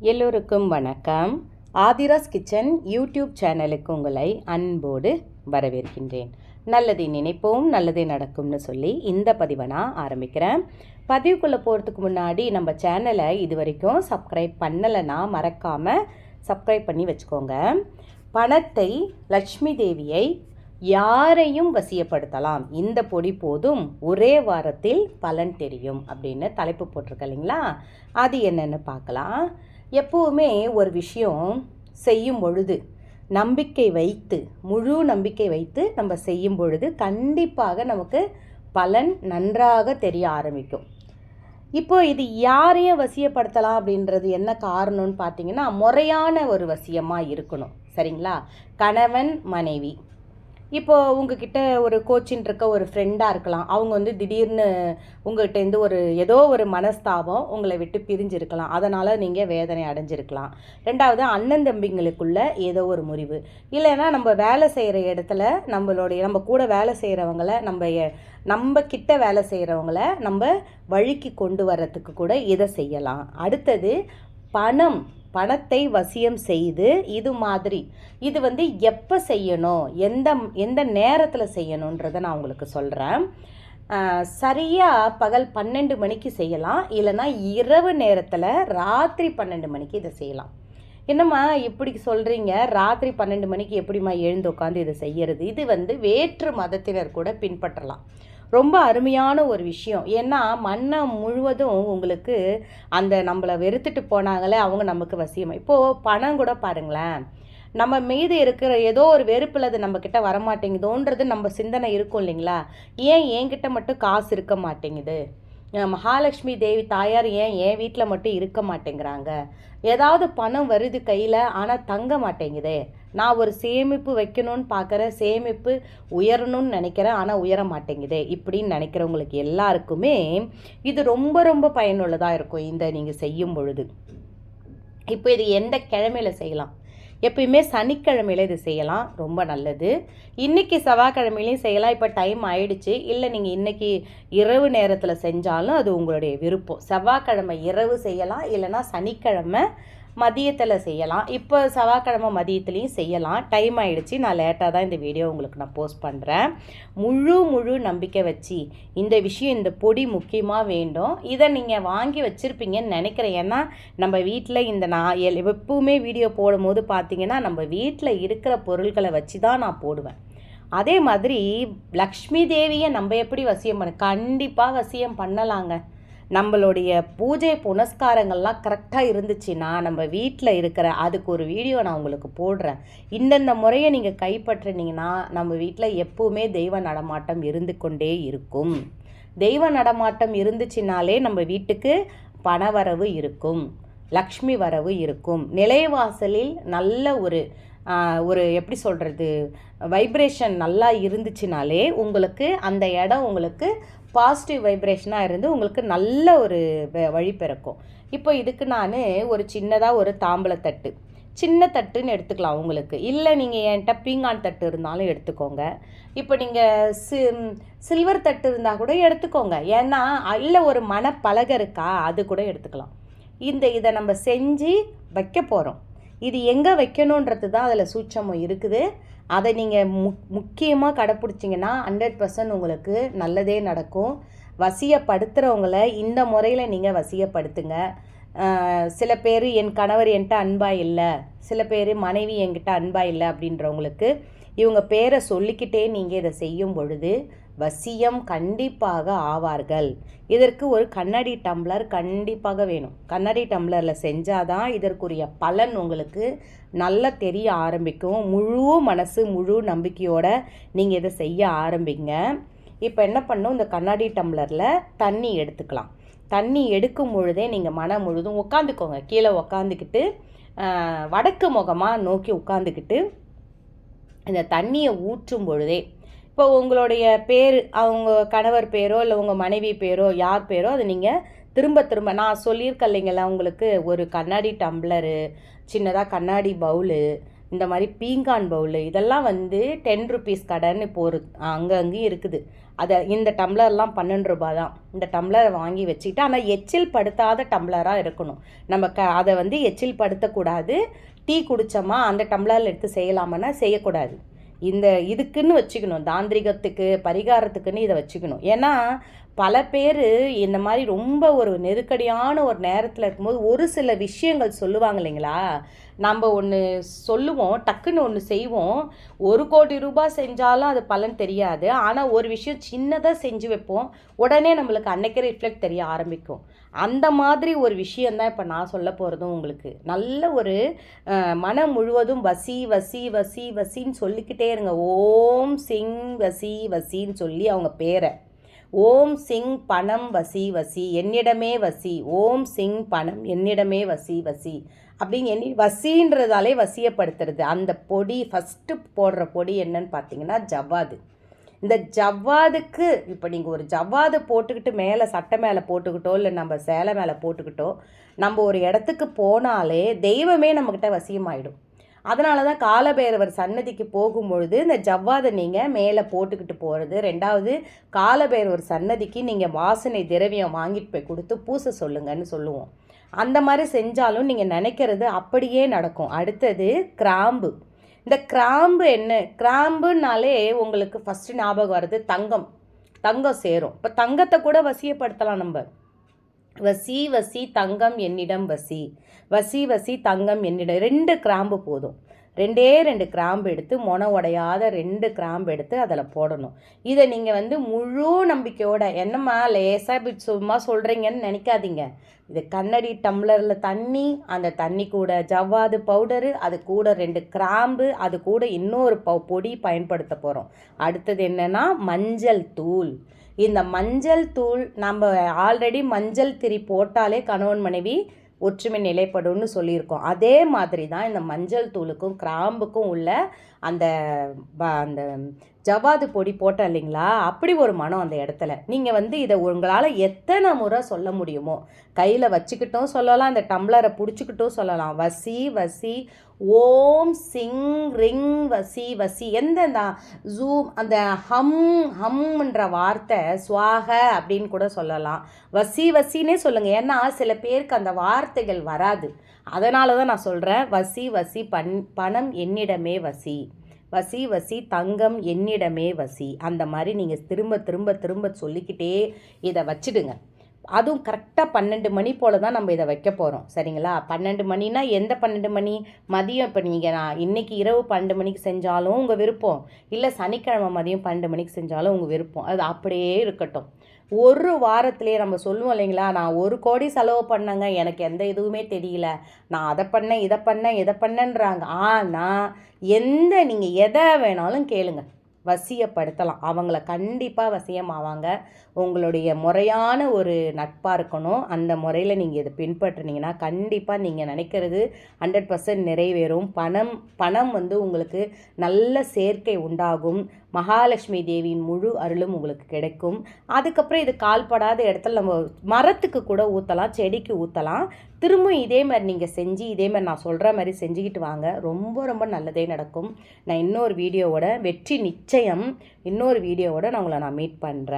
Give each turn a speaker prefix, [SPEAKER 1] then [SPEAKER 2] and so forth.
[SPEAKER 1] எல்லோருக்கும் வணக்கம். Aadhira's kitchen YouTube சேனலுக்கு உங்களை அன்போடு வரவேற்கின்றேன். நல்லதை நினைப்போம் நல்லதே நடக்கும்னு சொல்லி இந்த பதிவை நான் ஆரம்பிக்கிறேன். பதிவுக்குள்ளே போகிறதுக்கு முன்னாடி நம்ம சேனலை இது வரைக்கும் சப்ஸ்கிரைப் பண்ணலைன்னா மறக்காமல் சப்ஸ்கிரைப் பண்ணி வச்சுக்கோங்க. பணத்தை லக்ஷ்மி தேவியை யாரையும் வசியப்படுத்தலாம். இந்த பொடி போதும் ஒரே வாரத்தில் பலன் தெரியும் அப்படின்னு தலைப்பு போட்டிருக்க இல்லைங்களா? அது என்னென்னு பார்க்கலாம். எப்போவுமே ஒரு விஷயம் செய்யும் பொழுது நம்பிக்கை வைத்து முழு நம்பிக்கை வைத்து நம்ம செய்யும் பொழுது கண்டிப்பாக நமக்கு பலன் நன்றாக தெரிய ஆரம்பிக்கும். இப்போ இது யாரையும் வசியப்படுத்தலாம் அப்படின்றது என்ன காரணம்னு பார்த்தீங்கன்னா முறையான ஒரு வசியமாக இருக்கணும். சரிங்களா? கணவன் மனைவி. இப்போ உங்ககிட்ட ஒரு கோச்சின் இருக்க ஒரு ஃப்ரெண்டாக இருக்கலாம். அவங்க வந்து திடீர்னு உங்கள்கிட்டேருந்து ஒரு ஏதோ ஒரு மனஸ்தாபம் உங்களை விட்டு பிரிஞ்சிருக்கலாம். அதனால் நீங்கள் வேதனை அடைஞ்சிருக்கலாம். ரெண்டாவது அண்ணன் தம்பிங்களுக்குள்ள ஏதோ ஒரு முறிவு. இல்லைன்னா நம்ம வேலை செய்கிற இடத்துல நம்மளுடைய நம்ம கூட வேலை செய்கிறவங்கள நம்ம எ- நம்ம கிட்ட வேலை செய்கிறவங்கள நம்ம வழிக்கு கொண்டு வர்றதுக்கு கூட இதை செய்யலாம். அடுத்தது பணம். பணத்தை வசியம் செய்து இது மாதிரி. இது வந்து எப்போ செய்யணும்? எந்த எந்த நேரத்தில் செய்யணுன்றதை நான் உங்களுக்கு சொல்கிறேன் சரியாக பகல் பன்னெண்டு மணிக்கு செய்யலாம். இல்லைன்னா இரவு நேரத்தில் ராத்திரி பன்னெண்டு மணிக்கு இதை செய்யலாம். என்னம்மா இப்படி சொல்கிறீங்க ராத்திரி பன்னெண்டு மணிக்கு எப்படிம்மா எழுந்து உட்காந்து இதை செய்யறது? இது வந்து வேற்று மதத்தினர் கூட பின்பற்றலாம். ரொம்ப அருமையான ஒரு விஷயம். ஏன்னா மன்னம் முழுவதும் உங்களுக்கு அந்த நம்மளை வெறுத்துட்டு போனாங்களே அவங்க நமக்கு வசியம். இப்போது பணம் கூட பாருங்களேன். நம்ம மீது இருக்கிற ஏதோ ஒரு வெறுப்பில் அது நம்மக்கிட்ட வரமாட்டேங்குதோன்றது நம்ம சிந்தனை இருக்கும் இல்லைங்களா? ஏன் என்கிட்ட மட்டும் காசு இருக்க மாட்டேங்குது? மகாலட்சுமி தேவி தாயார் ஏன் என் வீட்டில் மட்டும் இருக்க மாட்டேங்கிறாங்க? ஏதாவது பணம் வருது கையில் ஆனால் தங்க மாட்டேங்குதே. நான் ஒரு சேமிப்பு வைக்கணும்னு பார்க்குறேன் சேமிப்பு உயரணும்னு நினைக்கிறேன் ஆனால் உயர மாட்டேங்குது இப்படின்னு நினைக்கிறவங்களுக்கு எல்லாருக்குமே இது ரொம்ப ரொம்ப பயனுள்ளதாக இருக்கும் இந்த நீங்கள் செய்யும் பொழுது. இப்போ இது எந்த கிழமையில செய்யலாம்? எப்பயுமே சனிக்கிழமையில இது செய்யலாம் ரொம்ப நல்லது. இன்றைக்கி செவ்வாய்க்கிழமையிலையும் செய்யலாம் இப்போ டைம் ஆயிடுச்சு. இல்லை நீங்கள் இன்றைக்கி இரவு நேரத்தில் செஞ்சாலும் அது உங்களுடைய விருப்பம். செவ்வாய்க்கிழமை இரவு செய்யலாம் இல்லைன்னா சனிக்கிழமை மதியத்தில் செய்யலாம். இப்போ செவ்வாய்க்கிழமை மதியத்துலேயும் செய்யலாம். டைம் ஆகிடுச்சி நான் லேட்டாக தான் இந்த வீடியோ உங்களுக்கு நான் போஸ்ட் பண்ணுறேன் முழு முழு நம்பிக்கை வச்சு இந்த விஷயம் இந்த பொடி முக்கியமாக வேண்டும். இதை நீங்கள் வாங்கி வச்சுருப்பீங்கன்னு நினைக்கிறேன். ஏன்னா நம்ம வீட்டில் இந்த நான் எல்- எப்பவுமே வீடியோ போடும்போது பார்த்தீங்கன்னா நம்ம வீட்டில் இருக்கிற பொருட்களை வச்சு தான் நான் போடுவேன். அதே மாதிரி லக்ஷ்மி தேவியை நம்ம எப்படி வசியம் பண்ண கண்டிப்பாக வசியம் பண்ணலாங்க. நம்மளுடைய பூஜை புனஸ்காரங்கள்லாம் கரெக்டாக இருந்துச்சுன்னா நம்ம வீட்டில் இருக்கிற அதுக்கு ஒரு வீடியோ நான் உங்களுக்கு போடுறேன். இந்தந்த முறையை நீங்கள் கைப்பற்றினீங்கன்னா நம்ம வீட்டில் எப்போவுமே தெய்வ நடமாட்டம் இருந்து கொண்டே இருக்கும். தெய்வ நடமாட்டம் இருந்துச்சுனாலே நம்ம வீட்டுக்கு பணவரவு இருக்கும். லக்ஷ்மி வரவு இருக்கும். நிலைவாசலில் நல்ல ஒரு ஒரு எப்படி சொல்கிறது வைப்ரேஷன் நல்லா இருந்துச்சுனாலே உங்களுக்கு அந்த இடம் உங்களுக்கு பாசிட்டிவ் வைப்ரேஷனாக இருந்து உங்களுக்கு நல்ல ஒரு வ- வழி பிறக்கும். இப்போ இதுக்கு நான் ஒரு சின்னதாக ஒரு தாம்பளத்தட்டு சின்ன தட்டுன்னு எடுத்துக்கலாம் உங்களுக்கு. இல்லை நீங்கள் என்கிட்ட பீங்கான் தட்டு இருந்தாலும் எடுத்துக்கோங்க. இப்போ நீங்கள் சி சில்வர் தட்டு இருந்தால் கூட எடுத்துக்கோங்க. ஏன்னா இல்லை ஒரு மணப்பலகை இருக்கா அது கூட எடுத்துக்கலாம். இந்த இதை நம்ம செஞ்சு வைக்க போகிறோம் இது எங்கே வைக்கணுன்றது தான் அதில் சூட்சமம் இருக்குது. அதை நீங்கள் முக் முக்கியமாக கடைப்பிடிச்சிங்கன்னா ஹண்ட்ரட் பர்சன்ட் உங்களுக்கு நல்லதே நடக்கும். வசியப்படுத்துகிறவங்கள இந்த முறையில் நீங்கள் வசியப்படுத்துங்க. சில பேர் என் கணவர் என்கிட்ட அன்பாக இல்லை சில பேர் மனைவி என்கிட்ட அன்பாக இல்லை அப்படின்றவங்களுக்கு இவங்க பேரை சொல்லிக்கிட்டே நீங்கள் இதை செய்யும் பொழுது வசியம் கண்டிப்பாக ஆவார்கள். இதற்கு ஒரு கண்ணாடி டம்ளர் கண்டிப்பாக வேணும். கண்ணாடி டம்ளரில் செஞ்சாதான் இதற்குரிய பலன் உங்களுக்கு நல்லா தெரிய ஆரம்பிக்கும். முழு மனசு முழு நம்பிக்கையோடு நீங்கள் இதை செய்ய ஆரம்பிங்க. இப்போ என்ன பண்ணும்? இந்த கண்ணாடி டம்ளரில் தண்ணி எடுத்துக்கலாம். தண்ணி எடுக்கும் பொழுதே நீங்கள் மனம் முழுதும் உட்காந்துக்கோங்க. கீழே உக்காந்துக்கிட்டு வடக்கு முகமாக நோக்கி உட்காந்துக்கிட்டு இந்த தண்ணியை ஊற்றும் பொழுதே இப்போ உங்களுடைய பேர் அவங்க கணவர் பேரோ இல்லை உங்கள் மனைவி பேரோ யார் பேரோ அதை நீங்கள் திரும்ப திரும்ப நான் சொல்லியிருக்கேன் இல்லைங்களா உங்களுக்கு? ஒரு கண்ணாடி டம்ளரு சின்னதாக கண்ணாடி பவுலு இந்த மாதிரி பீங்கான் பவுலு இதெல்லாம் வந்து டென் ருபீஸ் கடைன்னு இப்போ ஒரு அங்கே அங்கேயும் இருக்குது. அதை இந்த டம்ளர்லாம் பன்னெண்டு ரூபா தான். இந்த டம்ளரை வாங்கி வச்சுக்கிட்டு ஆனால் எச்சில் படுத்தாத டம்ளராக இருக்கணும். நம்ம க அதை வந்து எச்சில் படுத்தக்கூடாது. டீ குடித்தோமா அந்த டம்ளரில் எடுத்து செய்யலாமன்னா செய்யக்கூடாது. இந்த இதுக்குன்னு வச்சுக்கணும் தாந்திரிகத்துக்கு பரிகாரத்துக்குன்னு இதை வச்சுக்கணும். ஏன்னா பல பேர் இந்த மாதிரி ரொம்ப ஒரு நெருக்கடியான ஒரு நேரத்தில் இருக்கும்போது ஒரு சில விஷயங்கள் சொல்லுவாங்க இல்லைங்களா? நம்ம ஒன்று சொல்லுவோம் டக்குன்னு ஒன்று செய்வோம். ஒரு கோடி ரூபாய் செஞ்சாலும் அது பலன் தெரியாது. ஆனால் ஒரு விஷயம் சின்னதாக செஞ்சு வைப்போம். உடனே நம்மளுக்கு அன்னைக்கே ரிஃப்ளெக்ட் தெரிய ஆரம்பிக்கும். அந்த மாதிரி ஒரு விஷயந்தான் இப்போ நான் சொல்ல போகிறதும் உங்களுக்கு. நல்ல ஒரு மனம் முழுவதும் வசி வசி வசி வசின்னு சொல்லிக்கிட்டே இருங்க. ஓம் சிங் வசி வசின்னு சொல்லி அவங்க பேரை. ஓம் சிங் பணம் வசி வசி என்னிடமே வசி. ஓம் சிங் பணம் என்னிடமே வசி வசி. அப்படின்னு எண்ணி வசின்றதாலே வசியப்படுத்துறது. அந்த பொடி ஃபஸ்ட்டு போடுற பொடி என்னன்னு பார்த்தீங்கன்னா ஜவ்வாது. இந்த ஜவ்வாதுக்கு இப்போ நீங்கள் ஒரு ஜவ்வாது போட்டுக்கிட்டு மேலே சட்டை மேலே போட்டுக்கிட்டோ இல்லை நம்ம சேலை மேலே போட்டுக்கிட்டோ நம்ம ஒரு இடத்துக்கு போனாலே தெய்வமே நம்மக்கிட்ட வசியமாயிடும். அதனால தான் காலபைரவர் சன்னதிக்கு போகும்பொழுது இந்த ஜவ்வாதை நீங்கள் மேலே போட்டுக்கிட்டு போகிறது ரெண்டாவது காலபைரவர் சன்னதிக்கு நீங்கள் வாசனை திரவியம் வாங்கிட்டு போய் கொடுத்து பூசை சொல்லுங்கன்னு சொல்லுவோம். அந்த மாதிரி செஞ்சாலும் நீங்கள் நினைக்கிறது அப்படியே நடக்கும். அடுத்தது கிராம்பு. இந்த கிராம்பு என்ன? கிராம்புனாலே உங்களுக்கு ஃபஸ்ட்டு ஞாபகம் வருது தங்கம். தங்கம் சேரும். இப்போ தங்கத்தை கூட வசியப்படுத்தலாம் நம்ம. வசி வசி தங்கம் என்னிடம் வசி. வசி வசி தங்கம் என்னிடம். ரெண்டு கிராம்பு போதும். ரெண்டே ரெண்டு கிராம்பு எடுத்து மொன உடையாத ரெண்டு கிராம்பு எடுத்து அதில் போடணும். இதை நீங்கள் வந்து முழு நம்பிக்கையோட என்னம்மா லேசாக இப்படி சும்மா சொல்கிறீங்கன்னு நினைக்காதீங்க. இது கண்ணடி டம்ளரில் தண்ணி அந்த தண்ணி கூட ஜவ்வாது பவுடரு அது கூட ரெண்டு கிராம்பு அது கூட இன்னொரு ப பொடி பயன்படுத்த போகிறோம். அடுத்தது என்னென்னா மஞ்சள் தூள். இந்த மஞ்சள் தூள் நம்ம ஆல்ரெடி மஞ்சள் திரி போட்டாலே கணவன் மனைவி ஒற்றுமை நிலைப்படும்னு சொல்லியிருக்கோம். அதே மாதிரி தான் இந்த மஞ்சள் தூளுக்கும் கிராம்புக்கும் உள்ள அந்த அந்த ஜவாது பொடி போட்டோம் இல்லைங்களா? அப்படி ஒரு மனம் அந்த இடத்துல. நீங்கள் வந்து இதை உங்களால் எத்தனை முறை சொல்ல முடியுமோ கையில் வச்சுக்கிட்டும் சொல்லலாம் அந்த டம்ளரை பிடிச்சிக்கிட்டும் சொல்லலாம். வசி வசி ஓம் சிங் ரிங் வசி வசி. எந்தெந்த ஜூம் அந்த ஹம் ஹம்ன்ற வார்த்தை சுவாக அப்படின்னு கூட சொல்லலாம். வசி வசினே சொல்லுங்கள் ஏன்னா சில பேருக்கு அந்த வார்த்தைகள் வராது. அதனால தான் நான் சொல்கிறேன் வசி வசி பண் பணம் என்னிடமே வசி. வசி வசி தங்கம் என்னிடமே வசி. அந்த மாதிரி நீங்கள் திரும்ப திரும்ப திரும்ப சொல்லிக்கிட்டே இதை வச்சுடுங்க. அதுவும் கரெக்டாக பன்னெண்டு மணி போல் தான் நம்ம இதை வைக்க போகிறோம் சரிங்களா? பன்னெண்டு மணினா எந்த பன்னெண்டு மணி? மதியம் இப்போ நீங்கள் நான் இன்றைக்கி இரவு பன்னெண்டு மணிக்கு செஞ்சாலும் உங்கள் விருப்பம். இல்லை சனிக்கிழமை மதியம் பன்னெண்டு மணிக்கு செஞ்சாலும் உங்கள் விருப்பம். அது அப்படியே இருக்கட்டும். ஒரு வாரத்திலே நம்ம சொல்லுவோம் இல்லைங்களா? நான் ஒரு கோடி செலவு பண்ணேங்க. எனக்கு எந்த இதுவுமே தெரியல. நான் அதை பண்ணேன் இதை பண்ணேன் இதை பண்ணேன்றாங்க. ஆனால் எந்த நீங்கள் எதை வேணாலும் கேளுங்கள் வசியப்படுத்தலாம். அவங்கள கண்டிப்பாக வசியமாவாங்க. உங்களுடைய முறையான ஒரு நட்பாக இருக்கணும். அந்த முறையில் நீங்கள் இதை பின்பற்றினீங்கன்னா கண்டிப்பாக நீங்கள் நினைக்கிறது ஹண்ட்ரட் பர்சன்ட் நிறைவேறும். பணம் பணம் வந்து உங்களுக்கு நல்ல சேர்க்கை உண்டாகும். மகாலட்சுமி தேவியின் முழு அருளும் உங்களுக்கு கிடைக்கும். அதுக்கப்புறம் இது கால்படாத இடத்துல நம்ம மரத்துக்கு கூட ஊற்றலாம் செடிக்கு ஊற்றலாம் திரும்பவும் இதே மாதிரி நீங்கள் செஞ்சு இதே மாதிரி நான் சொல்கிற மாதிரி செஞ்சுக்கிட்டு வாங்க. ரொம்ப ரொம்ப நல்லதே நடக்கும். நான் இன்னொரு வீடியோவோட வெற்றி நிச்சயம். இன்னொரு வீடியோவோட நான் உங்களை நான் மீட் பண்ணுறேன்